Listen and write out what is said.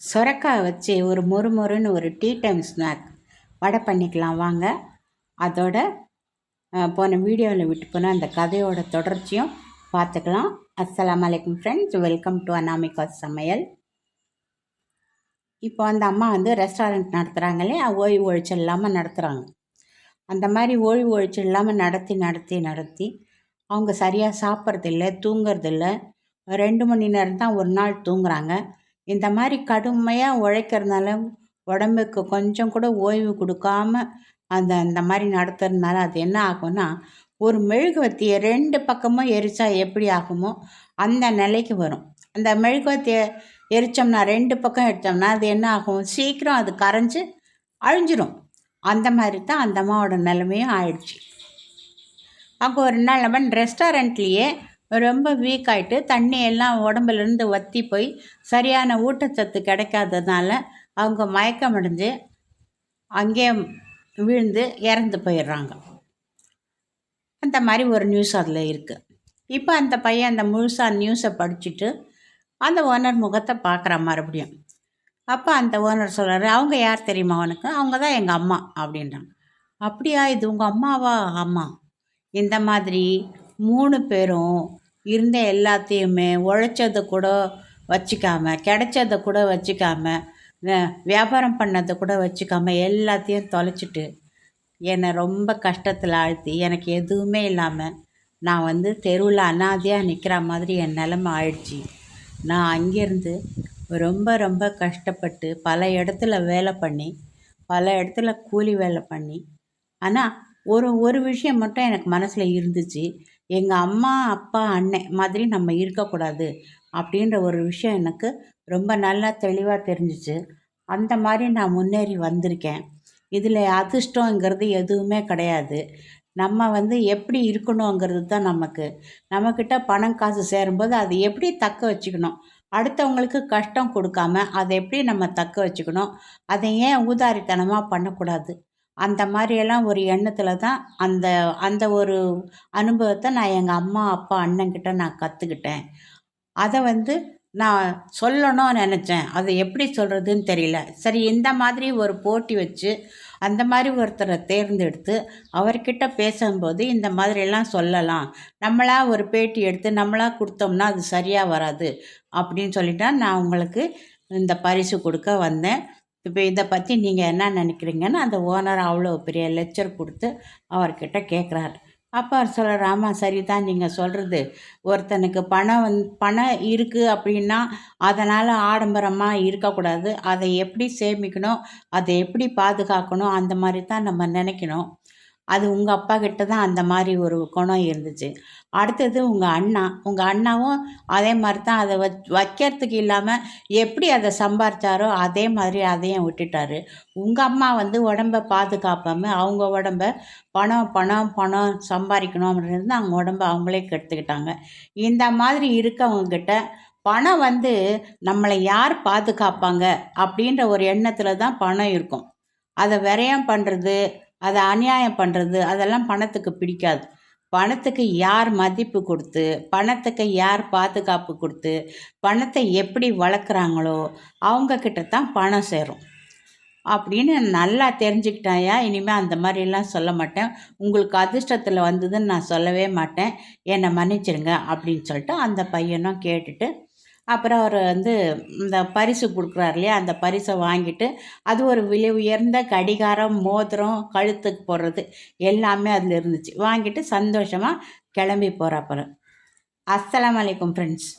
சொரக்காய் வச்சு ஒரு மொறு மொறுன்னு ஒரு டீ டைம் ஸ்நாக் வடை பண்ணிக்கலாம் வாங்க. அதோட போன வீடியோவில் விட்டு போன அந்த கதையோட தொடர்ச்சியும் பார்த்துக்கலாம். அஸ்லாம் வலைக்கம் ஃப்ரெண்ட்ஸ் வெல்கம் டு அனாமிகா சமையல். இப்போ அந்த அம்மா வந்து ரெஸ்டாரண்ட் நடத்துகிறாங்களே ஓய்வு ஒழிச்சல் இல்லாமல் நடத்துகிறாங்க அந்த மாதிரி ஓய்வு ஒழிச்சல் இல்லாமல் நடத்தி நடத்தி நடத்தி அவங்க சரியாக சாப்பிட்றதில்ல தூங்குறதில்ல. ரெண்டு மணி நேரம் தான் ஒரு நாள் தூங்குறாங்க. இந்த மாதிரி கடுமையாக உழைக்கிறதுனால உடம்புக்கு கொஞ்சம் கூட ஓய்வு கொடுக்காம அந்த அந்த மாதிரி நடத்துறதுனால அது என்ன ஆகும்னா ஒரு மெழுகுவத்தியை ரெண்டு பக்கமும் எரிச்சா எப்படி ஆகுமோ அந்த நிலைக்கு வரும். அந்த மெழுகுவத்தியை எரித்தோம்னா ரெண்டு பக்கம் எடுத்தோம்னா அது என்ன ஆகும்? சீக்கிரம் அது கரைஞ்சி அழிஞ்சிரும். அந்த மாதிரி தான் அந்த அம்மாவோட நிலைமையும் ஆயிடுச்சு. அங்கே ஒரு நாள் நம்ம ரெஸ்டாரண்ட்லேயே ரொம்ப வீக் ஆகிட்டு தண்ணி எல்லாம் உடம்புலேருந்து வற்றி போய் சரியான ஊட்டச்சத்து கிடைக்காததுனால அவங்க மயக்கம் அடைஞ்சு அங்கேயே விழுந்து இறந்து போயிடுறாங்க. அந்த மாதிரி ஒரு நியூஸ் அதில் இருக்குது இப்போ அந்த பையன் அந்த முழுசாக நியூஸை படிச்சுட்டு அந்த ஓனர் முகத்தை பார்க்குற மறுபடியும். அப்போ அந்த ஓனர் சொல்கிறாரு அவங்க யார் தெரியுமா அவனுக்கு அவங்க தான் எங்கள் அம்மா அப்படின்றாங்க. அப்படியா இது உங்கள் அம்மாவா? அம்மா இந்த மாதிரி மூணு பேரும் இருந்த எல்லாத்தையுமே உழைச்சதை கூட வச்சுக்காம கிடைச்சதை கூட வச்சுக்காம வியாபாரம் பண்ணதை கூட வச்சுக்காம எல்லாத்தையும் தொலைச்சிட்டு என்னை ரொம்ப கஷ்டத்தில் ஆழ்த்தி எனக்கு எதுவுமே இல்லாமல் நான் வந்து தெருவில் அனாதையாக நிற்கிற மாதிரி என் நிலமை ஆயிடுச்சு. நான் அங்கேருந்து ரொம்ப ரொம்ப கஷ்டப்பட்டு பல இடத்துல வேலை பண்ணி பல இடத்துல கூலி வேலை பண்ணி ஆனால் ஒரு ஒரு விஷயம் மட்டும் எனக்கு மனசில் இருந்துச்சு. எங்கள் அம்மா அப்பா அண்ணன் மாதிரி நம்ம இருக்கக்கூடாது அப்படின்ற ஒரு விஷயம் எனக்கு ரொம்ப நல்லா தெளிவாக தெரிஞ்சிச்சு. அந்த மாதிரி நான் முன்னேறி வந்திருக்கேன். இதில் அதிர்ஷ்டங்கிறது எதுவுமே கிடையாது. நம்ம வந்து எப்படி இருக்கணுங்கிறது தான் நமக்கு. நம்மக்கிட்ட பணம் காசு சேரும்போது அதை எப்படி தக்க வச்சுக்கணும்? அடுத்தவங்களுக்கு கஷ்டம் கொடுக்காம அதை எப்படி நம்ம தக்க வச்சுக்கணும்? அதை ஏன் ஊதாரித்தனமாக பண்ணக்கூடாது? அந்த மாதிரியெல்லாம் ஒரு எண்ணத்தில் தான் அந்த அந்த ஒரு அனுபவத்தை நான் எங்கள் அம்மா அப்பா அண்ணன்கிட்ட நான் கற்றுக்கிட்டேன் அதை வந்து நான் சொல்லணும்னு நினச்சேன். அதை எப்படி சொல்கிறதுன்னு தெரியல. சரி இந்த மாதிரி ஒரு போட்டி வச்சு அந்த மாதிரி ஒருத்தரை தேர்ந்தெடுத்து அவர்கிட்ட பேசும்போது இந்த மாதிரிலாம் சொல்லலாம். நம்மளாக ஒரு பேட்டி எடுத்து நம்மளாக கொடுத்தோம்னா அது சரியாக வராது அப்படின்னு சொல்லிட்டா நான் உங்களுக்கு இந்த பரிசு கொடுக்க வந்தேன். இப்போ இதை பற்றி நீங்கள் என்ன நினைக்கிறீங்கன்னு அந்த ஓனர் அவ்வளோ பெரிய லெக்சர் கொடுத்து அவர்கிட்ட கேட்குறாரு அப்போ அவர் சொல்கிறார் ஆமாம் சரி தான் நீங்கள் சொல்கிறது ஒருத்தனுக்கு பணம் வந் பணம் இருக்குது அப்படின்னா அதனால் ஆடம்பரமாக இருக்கக்கூடாது. அதை எப்படி சேமிக்கணும்? அதை எப்படி பாதுகாக்கணும்? அந்த மாதிரி தான் நம்ம நினைக்கணும். அது உங்கள் அப்பா கிட்ட தான் அந்த மாதிரி ஒரு குணம் இருந்துச்சு. அடுத்தது உங்கள் அண்ணா. உங்கள் அண்ணாவும் அதே மாதிரி தான் அதை வச் வைக்கிறதுக்கு இல்லாமல் எப்படி அதை சம்பாரிச்சாரோ அதே மாதிரி அதையும் விட்டுட்டாரு. உங்கள் அம்மா வந்து உடம்ப பாதுகாப்பாமல் அவங்க உடம்ப பணம் பணம் பணம் சம்பாதிக்கணும் அப்படின்றது அவங்க உடம்ப அவங்களே கெடுத்துக்கிட்டாங்க. இந்த மாதிரி இருக்கவங்கக்கிட்ட பணம் வந்து நம்மளை யார் பாதுகாப்பாங்க அப்படின்ற ஒரு எண்ணத்தில் தான் பணம் இருக்கும். அதை விரயம் பண்ணுறது அதை அநியாயம் பண்ணுறது அதெல்லாம் பணத்துக்கு பிடிக்காது. பணத்துக்கு யார் மதிப்பு கொடுத்து பணத்துக்கு யார் பாதுகாப்பு கொடுத்து பணத்தை எப்படி வளர்க்குறாங்களோ அவங்கக்கிட்ட தான் பணம் சேரும். அப்படின்னு நல்லா தெரிஞ்சுக்கிட்டாயா இனிமேல் அந்த மாதிரிலாம் சொல்ல மாட்டேன். உங்களுக்கு அதிர்ஷ்டத்தில் வந்ததுன்னு நான் சொல்லவே மாட்டேன். என்னை மன்னிச்சிடுங்க அப்படின்னு சொல்லிட்டு அந்த பையனும் கேட்டுட்டு அப்புறம் அவர் வந்து இந்த பரிசு கொடுக்குறாரு இல்லையா? அந்த பரிசை வாங்கிட்டு அது ஒரு விலை உயர்ந்த கடிகாரம் மோதிரம் கழுத்துக்கு போடுறது எல்லாமே அதில் இருந்துச்சு. வாங்கிட்டு சந்தோஷமாக கிளம்பி போகிறாப்புற அஸ்லாம் வலைக்கம் ஃப்ரெண்ட்ஸ்